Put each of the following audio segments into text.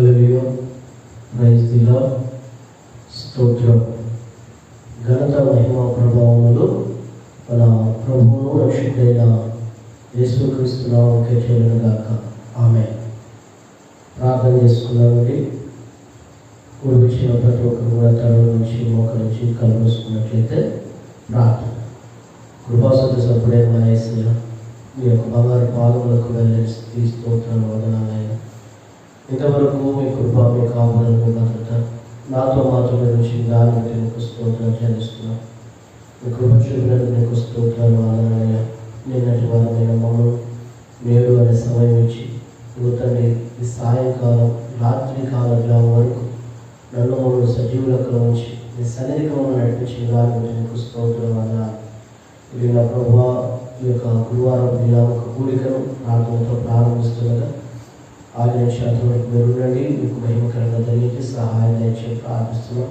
Hallelujah praise the స్తోత్రం. ఘనత మహిమ ప్రభావములు మన ప్రభువును రక్షకుడైన యేసుక్రీస్తునామకే నామముకే గాక ఆమె ప్రార్థన చేసుకున్నామండి. కూడి ప్రతి ఒక్కరు కూడా తల నుంచి మోక నుంచి కలుపుకున్నట్లయితే ప్రార్థన. కృపాసంత సభ్యుడే మా యేసయ్య మీ యొక్క బంగారు పాదములకు వెళ్ళి స్థితి స్తోత్రాలు వదనాలైనా ఇంతవరకు మీ కృప మీ కాపుదల మీ నాతో మాత్రమే నుంచి దాని బట్టి నీకు స్తోత్రాలు చెల్లిస్తున్నాం. మీ కృప చూపినందుకు నీకు స్తోత్రాలు ఆదరణ నిన్నటి వారమైన మమ్మల్ని నేడు అనే సమయం ఇచ్చి తండ్రి ఈ సాయంకాలం రాత్రి కాల గ్రామం వరకు నన్ను మూడు సజీవులకు ఉంచి మీ సన్నిధికము నడిపించిన దాని బట్టి నీకు స్తోత్రం వదనాలు ఇది నా ప్రభావ ఈ యొక్క గురువారం దినామక కూడికను ప్రార్థనతో ప్రారంభిస్తుండగా ఆరు నిమిషాల వరకు మీరు ఉండండి మీకు మహిమకరంగా జరిగించి సహాయం దయచేసి ప్రార్థిస్తున్నాం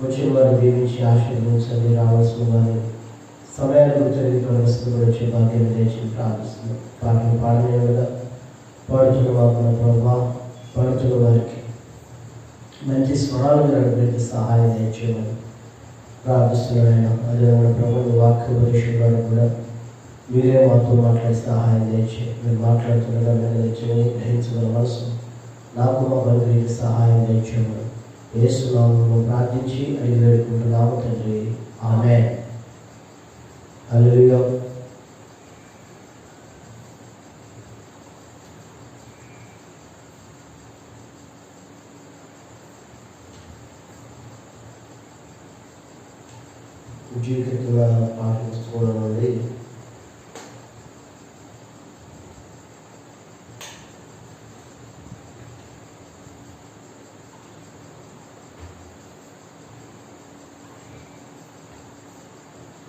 వచ్చిన వారిని దీవించి ఆశీర్వదించండి రావాల్సిన వారిని సమయాన్ని గుర్తెరిగి ప్రవేశం వచ్చే భాగ్యం దయచేసి ప్రార్థిస్తున్నాం పాటలు పాడలేవుగా పాడుతున్న వారు ప్రభావ పాడుతున్న వారికి మంచి స్వరాలు నడిపి సహాయం దయచేయమని ప్రార్థిస్తున్నాను అదేవిధంగా ప్రభు వాక్య పరిశుభ్రాన్ని కూడా మీరే మాతో మాట్లాడే సహాయం తెచ్చి మీరు మాట్లాడుతుండగా మేము తెచ్చని గ్రహించగల మనసు నాకు మా బంధువులకి సహాయం తెచ్చాము ఏసునామను ప్రార్థించి అడిగి వేడుకుంటున్నాము తండ్రి ఆమె హల్లెలూయా జీవితంగా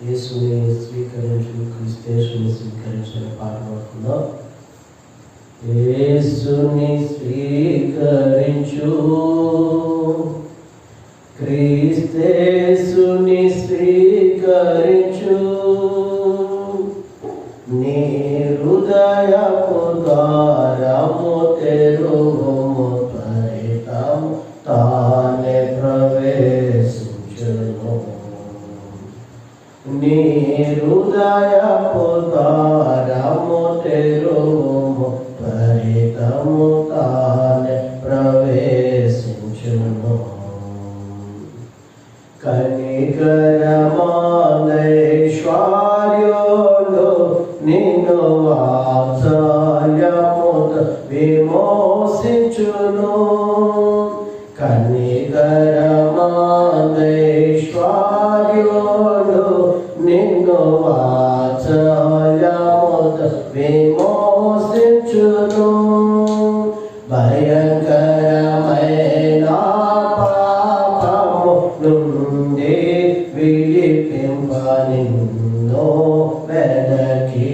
యేసుని స్వీకరించు క్రిస్తేశుని స్వీకరించిన పాట పాడుకుందాం యేసుని స్వీకరించు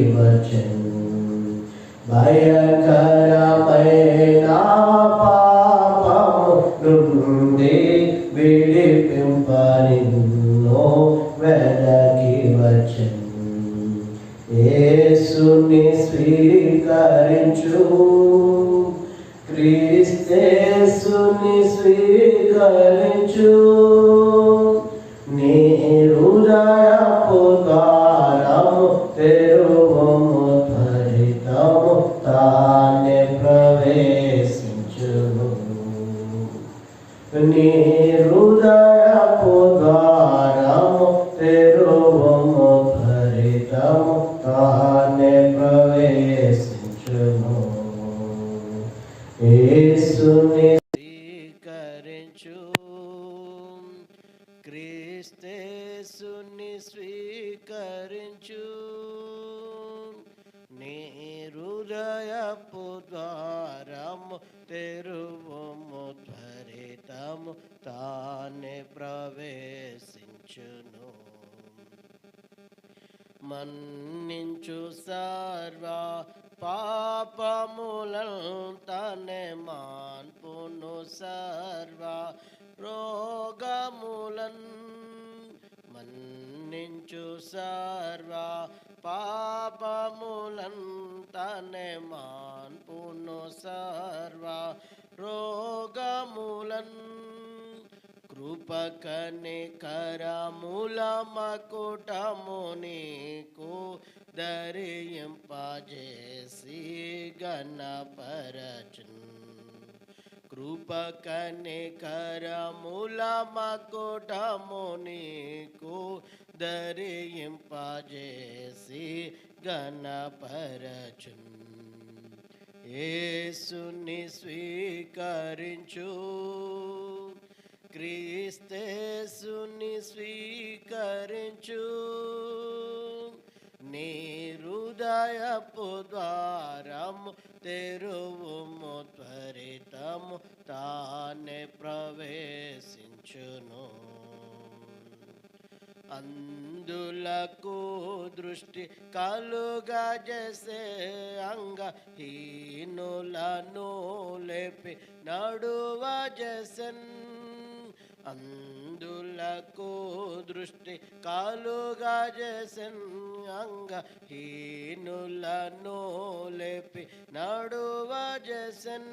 వచ్చను భయంకరమైన పాపము నుండి విడిపింప నిన్నో వెనక్కి వచ్చను యేసుని స్వీకరించు. క్రీస్తేసుని స్వీకరించు. సర్వ పాపములంతనే మాన్పును సర్వ. రోగములన్ కృపకని కరముల మకుటమునికు నీకు దరియింపజేసి గణపరచున్ కృపకని కరముల మకుటమునికు ధరింపజేసి దరియింపజేసి గణపరచున్ యేసుని స్వీకరించు. క్రీస్తేసుని స్వీకరించు. నీ హృదయపు ద్వారము తెరువుము త్వరితము తానే ప్రవేశించును. అందులకు దృష్టి కలుగా చేసే అంగహీనులను లేపి నడువ చేసన్ అందులకు దృష్టి కాలుగా చేసన్ అంగహీనులను లేపి నడువ చేసన్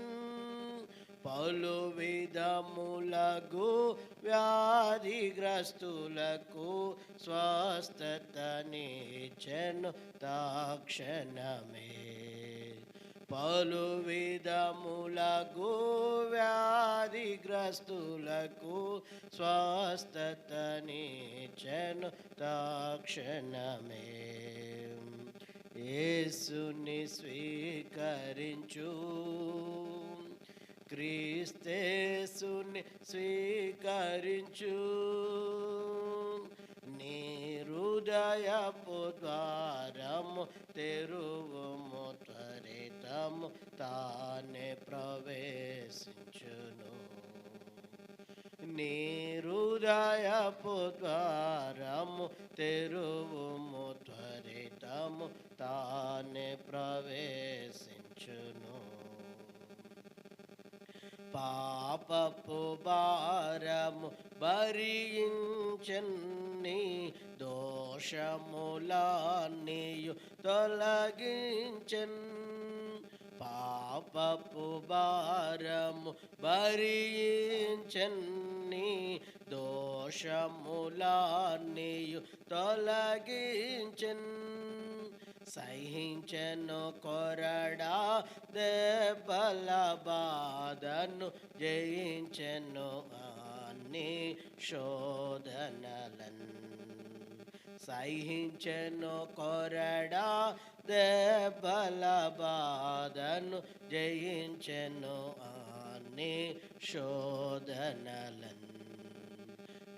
పలు విధములగు వ్యాధిగ్రస్తులకు స్వస్థతనిచెను తాక్షణమే. పలు విధములగు వ్యాధిగ్రస్తులకు స్వస్థతనిచెను తాక్షణమే. యేసుని స్వీకరించు. క్రీస్తేసుని స్వీకరించు. నీ హృదయపు ద్వారము తెరువుము త్వరితము తానే ప్రవేశించును. నీ హృదయపు ద్వారము తెరువుము త్వరితము తానే ప్రవేశించును. పాపపు భారము భరించన్ని దోషములాన్నియు తొలగించన్. పాపపు భారము భరించన్ని దోషములాన్నియు తొలగించన్. సహించను కొరడా దెబ్బల బాధను జయించను అన్ని శోధనలను. సహించను కొరడా దెబ్బల బాధను జయించను అన్ని శోధనలను.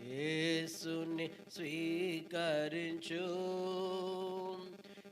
యేసుని స్వీకరించు.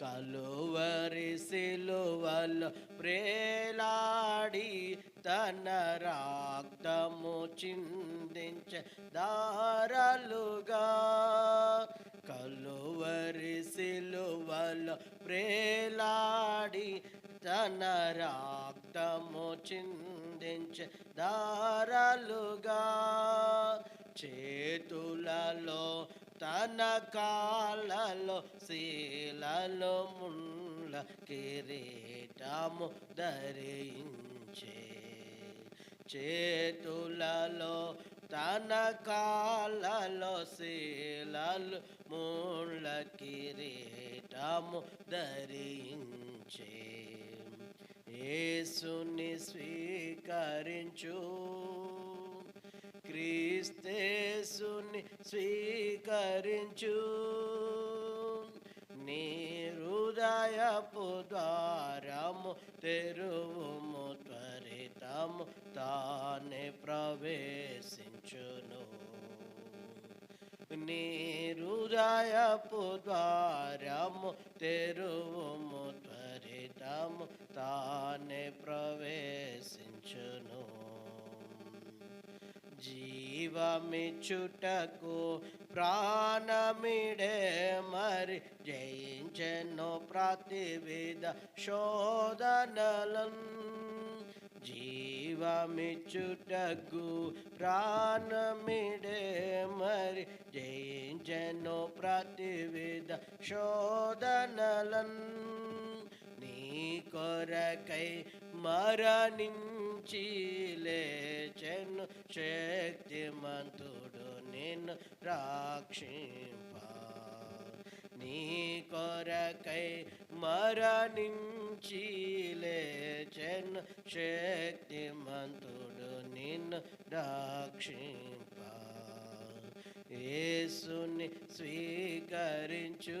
కలువరి సిలువలు ప్రేలాడి తన రాక్తము చిందించ దారలుగా. కలువరి సిలువలు ప్రేలాడి తన రాక్తము చిందించ దారలుగా. చేతులలో తన కాలలో శీలలో ముళ్ళ కిరీటము ధరించే. చేతులలో తన కాలలో శీలలు ముళ్ళ కిరీటము ధరించే. యేసుని స్వీకరించు. క్రీస్తేసుని స్వీకరించు. నీ హృదయపు ద్వారము తెరువుము త్వరితము తానే ప్రవేశించును. నీ హృదయపు ద్వారము తెరువుము త్వరితము తానే ప్రవేశించును. జీవమిచ్చుటకు ప్రాణమిడే మరి జయించెను ప్రతివిధ శోధనలను. జీవమిచ్చుటకు ప్రాణమిడే మరి జయించెను ప్రతివిధ శోధనలను. కొరకై మరణించి లేచెను శక్తిమంతుడు నిన్ను రాక్షింప నీ కొరకై మరణించి లేచెను శక్తిమంతుడు నిన్ను రాక్షింప యేసుని స్వీకరించు.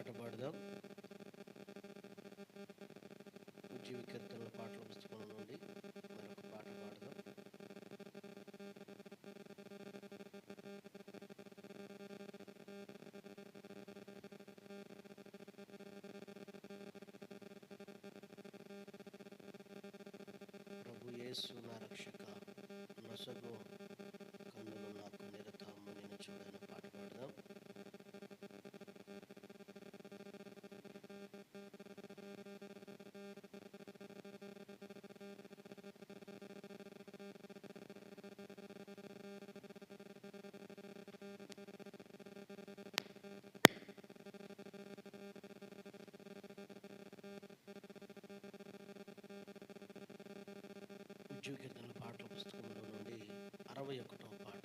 పాట పాడదాం. జీవ కీర్తనల పాటల పుస్తకం నుండి మరొక పాట పాడదాం. ప్రభు యేసు నా రక్షక నొసగు కన్నులు నాకు నిరతాము నేను చూడను. ఉద్యోగ కీర్తనల పాటల పుస్తకంలో నుండి అరవై ఒకటో పాట.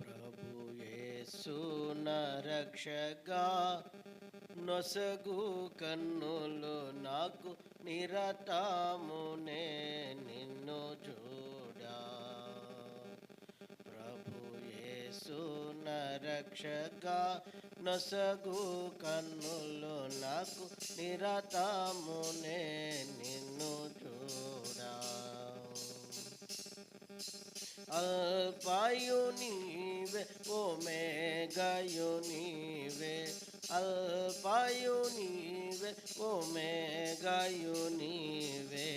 ప్రభు యేసు రక్షగా నొసగు కన్నులు నాకు నిరతామునే నిన్ను చూడా. ప్రభు యేసు రక్షగా నొసగు కన్నులు నాకు నిరతమునే నిన్ను చూడా అల్పాయు నీవే ఓమేగాయు నీవే. అల్పాయు నీవే ఓమేగాయు నీవే.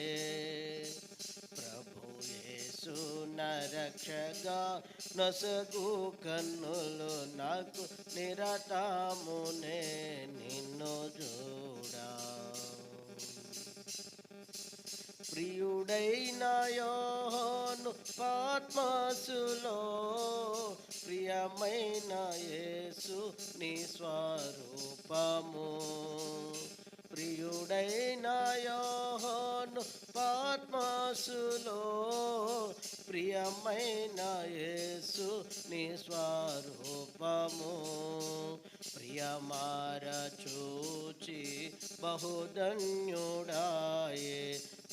యేసు నరక్షగా నొసగు కన్నులు నాకు నిరతామునే నిన్ను చూడా ప్రియుడైన యోను పాత్మాసులో ప్రియమైన యేసు నీ స్వరూపము. ప్రియుడైన యోను పాత్మాసులో ప్రియమైన యేసు నీ స్వరూపము. ప్రియమార చూచి బహుధన్యుడాయే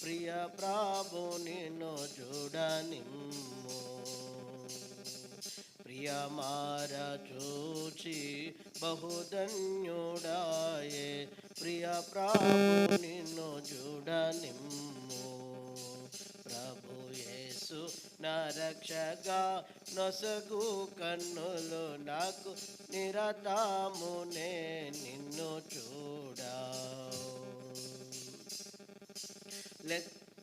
ప్రియ ప్రాభు నిన్ను చూడనిమ్ము ప్రియమార చూచి బహుధన్యుడాయే ప్రియ ప్రాభు నిన్ను చూడనిమ్ము ప్రభు యేసు నరక్షగా నొసగు కన్నులు నాకు నిరతామునే నిన్ను చూడా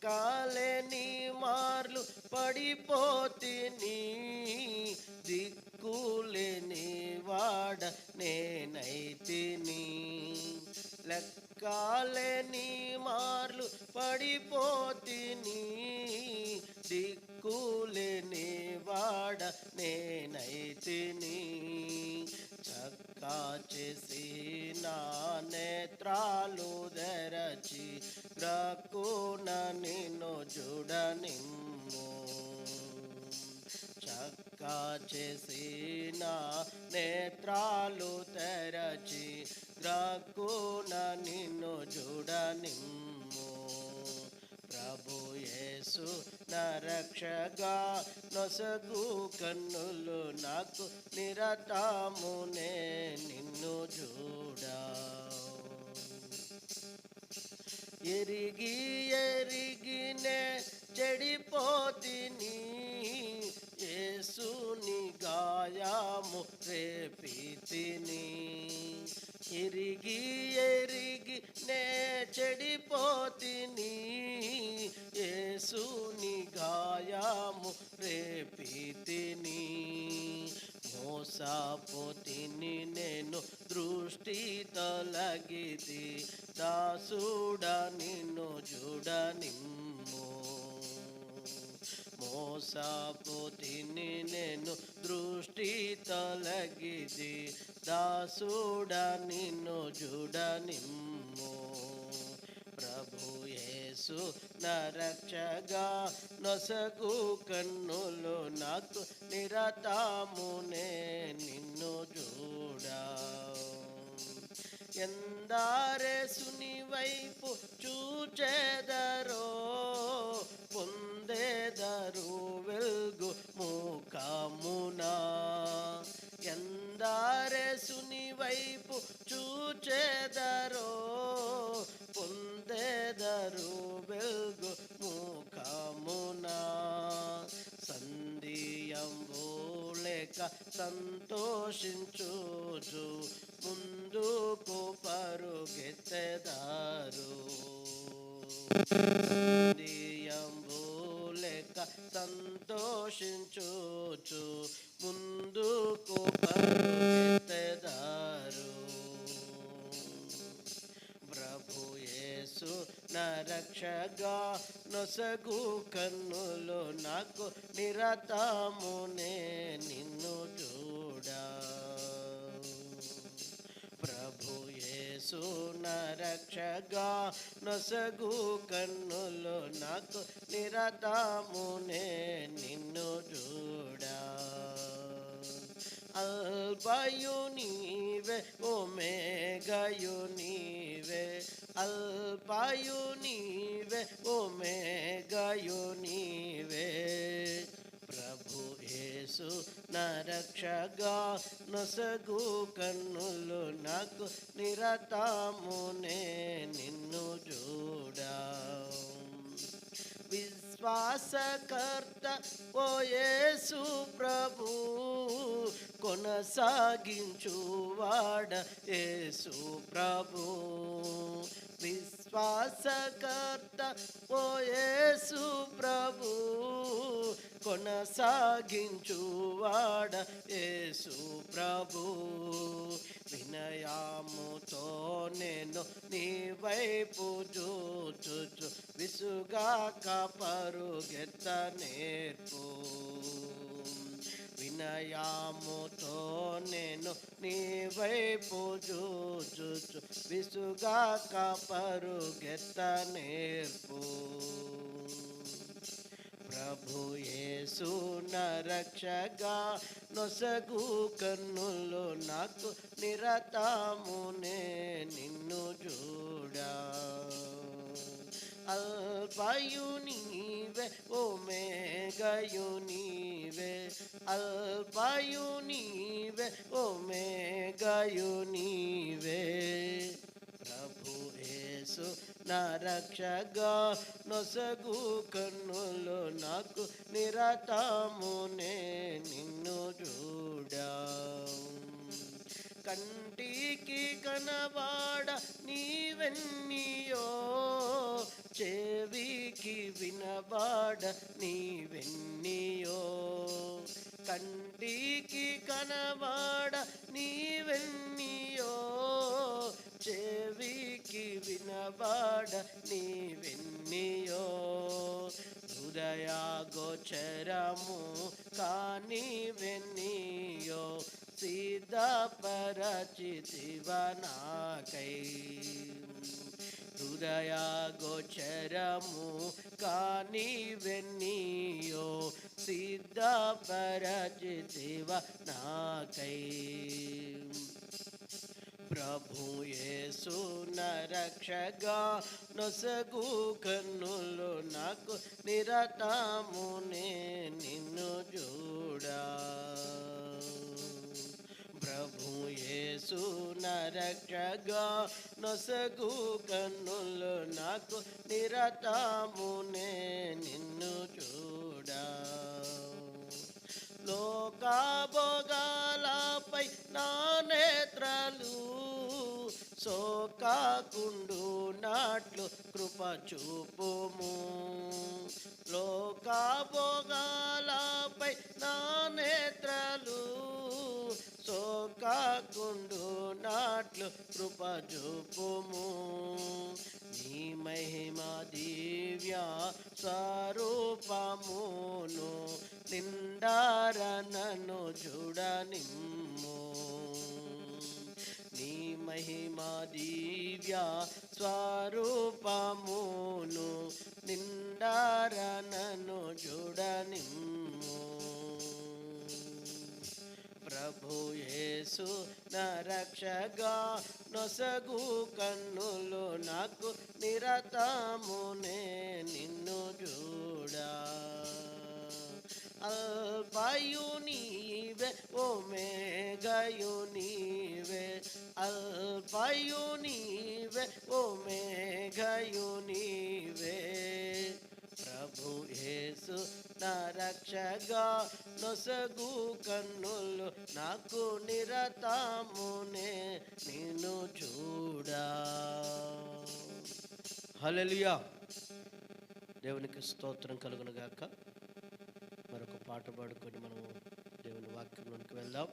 కాలేని మార్లు పడిపోతిని దిక్కులేని వాడ నేనైతిని లెక్కలేని మార్లు పడిపోతిని దిక్కులేని వాడ నేనైతిని చక్కా చేసి నా నేత్రాలు తెరచి రాకున నిన్ను చూడనిమ్ము చక్కా చేసిన నేత్రాలు తెరచి గ్రక్కున నిన్ను చూడనిమ్ము ప్రభు యేసు నరక్షగా నొసగు కన్నులు నాకు నిరతామునే నిన్ను చూడా ఎరిగి ఎరిగినే చెడిపోతిని ఏసుని గాయాము రేపితిని. ఎరిగి ఎరిగి నే చెడిపోతిని ఏసుని గాయాము రేపితిని. మోసపోతిని నేను దృష్టి తొలగితి దాసుడ నిన్ను చూడనిమ్ము మోసపోతిని నేను దృష్టి తొలగితి దాసుడ నిన్ను చూడనిమ్ము ప్రభుయేసు నరక్షగా నొసగు కన్నులు నాకు నిరతామునే నిన్ను చూడా ఎందారే సుని వైపు చూచేదరో పొందేదరు వెల్గు మూకామునా ఎందారే సుని వైపు చూచేదరో పొందేదరు వెల్గు ముఖమున. సంధియంబోలేక సంతోషించుచు ముందుకు పరుగెత్తెదారు సంధియంబోలేక సంతోషించుచు ముందుకు పరుగెత్తెదారు యేసు నా రక్షగా నొసగు కన్నులు నాకు నిరతమునే నిన్ను చూడా. ప్రభు యేసు నా రక్షగా నొసగు కన్నులు నాకు నిరతమునే నిన్ను చూడా. అల్పయు అల్పాయు నీవే ఒమేగయు నీవే ప్రభు యేసు నరక్షగా రక్షగా నొసగు కన్నులు నాకు నిరతామునే నిన్ను చూడా విశ్వాసకర్త ఓ యేసు ప్రభు కొనసాగించువాడ యేసు ప్రభు. విశ్వాసకర్త ఓ యేసు ప్రభు కొనసాగించువాడ యేసు ప్రభు. వినయాముతో నేను నీ వైపు చూచుచు విసుగాక పరుగెత్త నేర్పు. వినయాముతో నేను నీ వైపు చూచుచు విసుగాక పరుగెత్త నేర్పు. ప్రభు యేసు నా రక్షగా నొసగు కన్నులు నాకు నిరతామునే నిన్ను చూడా. అల్పయు నీవే ఓ మేఘయు నీవే. అల్పయు నీవే ఓ మేఘయు నీవే. నా రక్షగా నొసగు కన్నులు నాకు నిరతమునే నిన్ను చూడా కంటికి కనబాడ నీవెన్నియో చెవికి వినబాడ నీవెన్నియో. కంటికి కనబాడ నీవెన్నియో హృదయ గోచరము కాని వెన్నియో. సిద్ధపరచితివనాకై. హృదయ గోచరము కాని వెన్నియో. సిద్ధపరచితివ నాకై ప్రభు యేసు నరక్షగా నొసగు కన్నులు నాకు నిరతమునే నిన్ను చూడా ప్రభు యేసు నరక్షగా నొసగు కన్నులు నాకు నిరతమునే నిన్ను చూడా లోకాభోగాలపై నా నేత్రాలు సోకాకుండు నాట్లు కృప చూపుము లోకాభోగాలపై నా నేత్రాలు సోకాకుండు నాట్లు కృప చూపుము నీ మహిమా దివ్య స్వరూపమును నిండారనను చూడనిమ్ము. మహిమా దివ్య స్వరూపమును నిండారనను చూడనిమ్ము ప్రభు యేసు నరక్షగా రక్షగా నొసగు కన్నులు నాకు నిరతమునే నిన్ను చూడా అల్పయు నీవే ఓ మేఘయు నీవే. అల్పయు ప్రభు యేసు నా రక్షగా నొసగు కన్నులు నాకు నిరతామునే నిన్ను చూడా. హలలియా దేవునికి స్తోత్రం కలుగునుగాక. గాక పాట పాడుకొని మనము దేవుని వాక్యంలోనికి వెళ్దాం.